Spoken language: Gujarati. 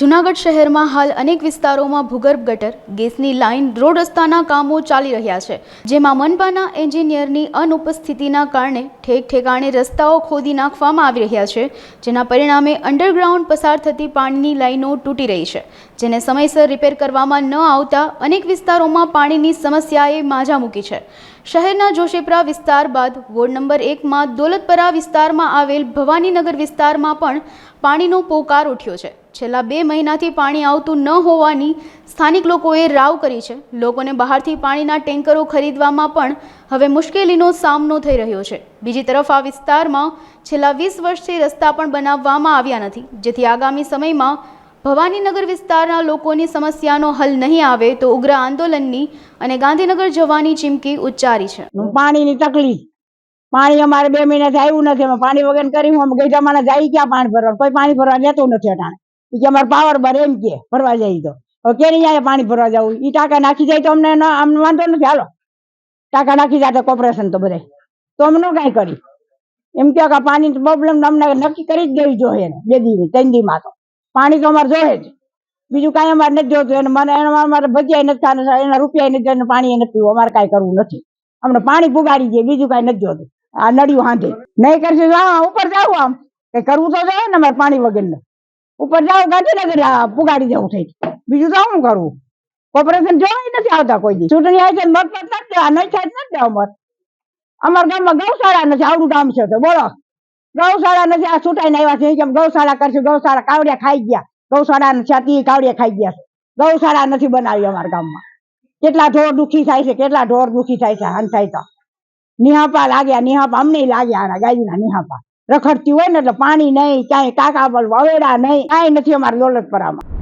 જૂનાગઢ શહેરમાં હાલ અનેક વિસ્તારોમાં ભૂગર્ભ ગટર, ગેસની લાઇન, રોડ રસ્તાના કામો ચાલી રહ્યા છે, જેમાં મનપાના એન્જિનિયરની અનુપસ્થિતિના કારણે ઠેક ઠેકાણે રસ્તાઓ ખોદી નાખવામાં આવી રહ્યા છે, જેના પરિણામે અંડરગ્રાઉન્ડ પસાર થતી પાણીની લાઇનો તૂટી રહી છે, જેને સમયસર રિપેર કરવામાં ન આવતા અનેક વિસ્તારોમાં પાણીની સમસ્યાએ માજા મૂકી છે. શહેરના જોશેપરા વિસ્તાર બાદ વોર્ડ નંબર એકમાં દોલતપરા વિસ્તારમાં આવેલ ભવાનીનગર વિસ્તારમાં પણ પાણીનો પોકાર ઉઠ્યો છે. છેલ્લા બે મહિનાથી પાણી આવતું ન હોવાની સ્થાનિક લોકોએ રાવ કરી છે. લોકોને બહારથી પાણીના ટેન્કરો ખરીદવામાં પણ હવે મુશ્કેલીનો સામનો થઈ રહ્યો છે. બીજી તરફ આ વિસ્તારમાં છેલ્લા વીસ વર્ષથી રસ્તા પણ બનાવવામાં આવ્યા નથી. જેથી આગામી સમયમાં ભવાનીનગર વિસ્તારના લોકોની સમસ્યાનો હલ નહીં આવે તો ઉગ્ર આંદોલનની અને ગાંધીનગર જવાની ચીમકી ઉચ્ચારી છે. પાણીની તકલીફ. પાણી અમારે બે મહિનાથી આવ્યું નથી. અમે પાણી વગર કરી અમે ગઈ જમાના જાય ક્યાં પાણી ભરવા કોઈ પાણી ભરવા જતું નથી અટાણે. કે અમારે પાવર બાર એમ કે, ભરવા જાય તો. હવે કેની જાય પાણી ભરવા જવું? એ ટાંકા નાખી જાય તો અમને ન- અમને વાંધો નથી. હાલો. ટાંકા નાખી જાય તો કોર્પોરેશન તો બધે તો અમને નો કાંઈ કરી. એમ કે પાણી પ્રોબ્લેમ અમને નક્કી કરી જ દેવી જોઈએ ને, બે દી, ત્રણ દીમાં તો. પાણી તો અમારે જોઈએ જ. બીજું કાંઈ અમારે નથી જોતું. એને મને એના અમારે ભજીયા નથી ખાવાના એના રૂપિયા નથી અને પાણી નથી પીવું. અમારે કાંઈ કરવું નથી. અમને પાણી પુગાડી દે, બીજું કાંઈ નથી જોતું. આ નડિયું હાંધે. નહીં કરશે ઉપર જાવ આમ. કઈ કરવું તો જોઈએ ને અમારે પાણી વગર ઉપર જાઓ, ગાંધીનગર પુગાડી જવું થઈ બીજું તો શું કરવું કોર્પોરેશન જોવાય નથી આવતા કોઈ દી. ચૂંટણી આવી છે મત મત નથી દેવા નહીં થાય નથી દેવા મત અમારા ગામમાં ગૌશાળા નથી, આવડું ગામ છે તો બોલો. ગૌશાળા નથી, આ ચૂંટાઈને આવ્યા છે કેમ ગૌશાળા કરશું, ગૌશાળા કાવડિયા ખાઈ ગયા. ગૌશાળા નથી હતી કાવડિયા ખાઈ ગયા છે. ગૌશાળા નથી બનાવી અમારા ગામમાં. કેટલા ઢોર દુખી થાય છે, કેટલા ઢોર દુખી થાય છે થાય તો. નિહાપા લાગ્યા, નિહાપા અમને લાગ્યા ગાયના નિહાપા. રખડતી હોય ને એટલે પાણી નહીં, ક્યાંય કાકા પર વવેડા નહીં, કાંઈ નથી અમારે દોલતપરામાં.